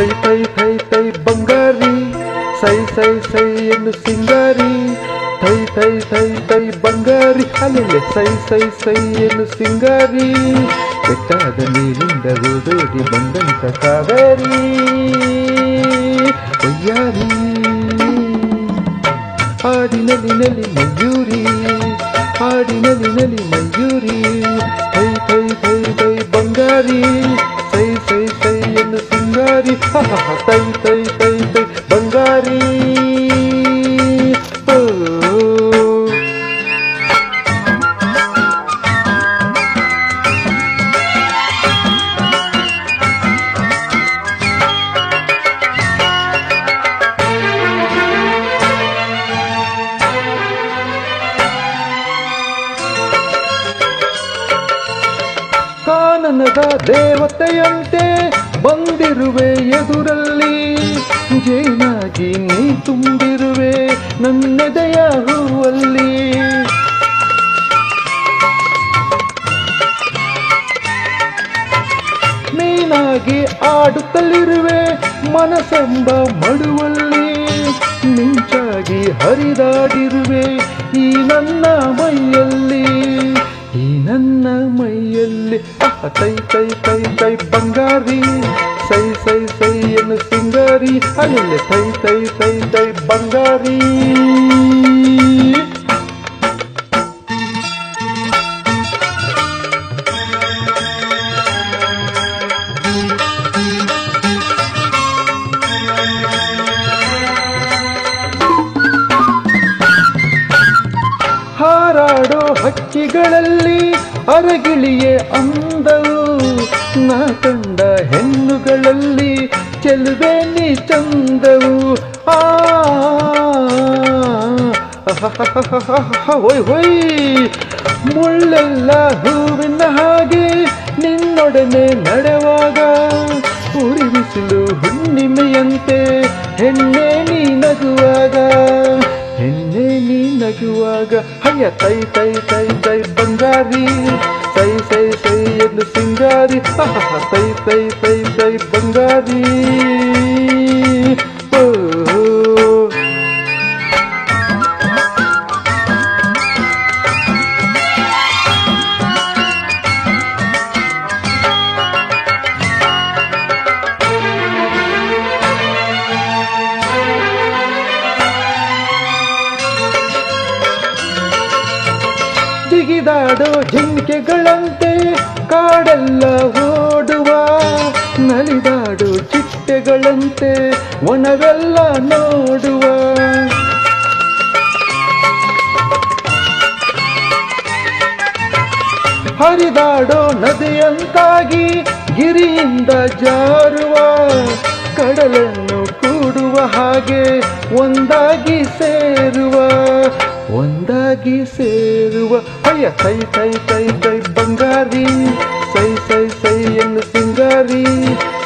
Thi ಥೈ ಥೈ ಥೈ ಬಂಗಾರಿ. ಸೈ ಸೈ ಸೈ ಎಂದು ಸಿಂಗಾರಿ. ಥೈ ಥೈ ಥೈ ಥೈ, ಬಂಗಾರಿ. ಅಲ್ಲೇ ಸೈ ಸೈ ಸೈ ಎಂದು ಸಿಂಗಾರಿ. ಬೆಟ್ಟಾದ ನೀರಿಂದ ಓದೋಡಿ ಬಂದಂತ ಕಾವೇರಿ. ಒಯ್ಯಾರಿ ಹಾಡಿನಲ್ಲಿ ನಲಿ ಮಯೂರಿ, ಹಾಡಿನಲ್ಲಿ ನಲಿ ಮಯೂರಿ. ಥೈ ಥೈ ಥೈ ಥೈ, ಬಂಗಾರಿ. ಹ, ಹ, ಹ, ತೈ ತೈ ತೈ ತೈ ಬಂಗಾರಿ ಓ. ಕಾನನದ ದೇವತೆಯಂತೆ ಬಂದಿರುವೆ ಎದುರಲ್ಲಿ ಜೇನಾಗಿ ನೀ ತುಂಬಿರುವೆ ನನ್ನೆದೆಯ ಹೂವಲ್ಲಿ. ನೀನಾಗಿ ಆಡುತ್ತಲಿರುವೆ ಮನಸೆಂಬ ಮಡುವಲ್ಲಿ. ಮಿಂಚಾಗಿ ಹರಿದಾಡಿರುವೆ ಈ ನನ್ನ ಮೈಯಲ್ಲಿ. ಈ ನನ್ನ ಮೈಯಲ್ಲಿ. ಕೈ ಕೈ ಕೈ ತೈ ಬಂಗಾರಿ. ಸೈ ಸೈ ಸೈ ಎನ್ನು ಸಿಂಗಾರಿ. ಅಲ್ಲೇ ಸೈ ಸೈ ಸೈ ಸೈ ಬಂಗಾರಿ. ಹಾರಾಡೋ ಹಕ್ಕಿಗಳಲ್ಲಿ ಅರಗಿಳಿಯೇ ಅಂದವು ನಾ ಕಂಡ ಹೆಣ್ಣುಗಳಲ್ಲಿ ಚೆಲುವೆ ನೀ ಚಂದವು ಆ ಹೊಯ್ ಹೊಯ್ ಮುಳ್ಳೆಲ್ಲ ಹೂವಿನ ಹಾಗೆ ನಿನ್ನೊಡನೆ ನಡೆವಾಗ ಉರಿ ಬಿಸಿಲು ಹುಣ್ಣಿಮೆಯಂತೆ ಹೆಣ್ಣೆ ನೀ ನಗುವಾಗ ಹೆಣ್ಣೆ ನೀ ನಗುವಾಗ ಹಯ್ಯ ತೈ ತೈ ತೈ ತೈ ಬಂಗಾರಿ ಸೈ ಸೈ ಸೈ ಎಂದು ಸಿಂಗಾರಿ ಆಹಾ, ತೈ ತೈ ತೈ ತೈ ಬಂಗಾರಿ ಜಿಗಿದಾಡೋ ಜಿಂಕೆಗಳಂತೆ ಕಾಡೆಲ್ಲ ಓಡುವ, ನಲಿದಾಡೋ ಚಿಟ್ಟೆಗಳಂತೆ ಒಣವೆಲ್ಲ ನೋಡುವ. ಹರಿದಾಡೋ ನದಿಯಂತಾಗಿ ಗಿರಿಯಿಂದ ಜಾರುವ, ಕಡಲನ್ನು ಕೂಡುವ ಹಾಗೆ ಒಂದಾಗಿ ಸೇರುವ. ಒಂದಾಗಿ ಸೇರುವ ಅಯ್ಯ ತೈ ತೈ ತೈ ತೈ ಬಂಗಾರಿ ಸೈ ಸೈ ಸೈ ಎಂದು ಸಿಂಗಾರಿ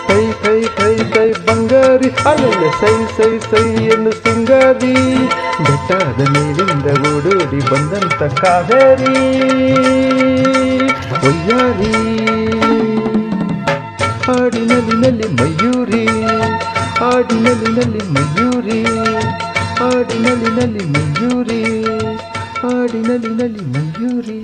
ತೈ ತೈ ತೈ ತೈ ಬಂಗಾರಿ ಅಲ್ಲಲ್ಲ ಸೈ ಸೈ ಸೈ ಎಂದು ಸಿಂಗಾರಿ ಬೆಟ್ಟಾದ ಮೇಲಿಂದ ಓಡೋಡಿ ಬಂದಂತ ಕಾವೇರಿ ಒಯ್ಯಾರಿ ಹಾಡಿನಲಿನಲ್ಲಿ ಮಯೂರಿ ಹಾಡಿನಲಿನಲ್ಲಿ ಮಯೂರಿ ಹಾಡಿನಲಿನಲ್ಲಿ ಮಯೂರಿ ಹಾಡಿನಲಿನಲ್ಲಿ ಮಯೂರಿ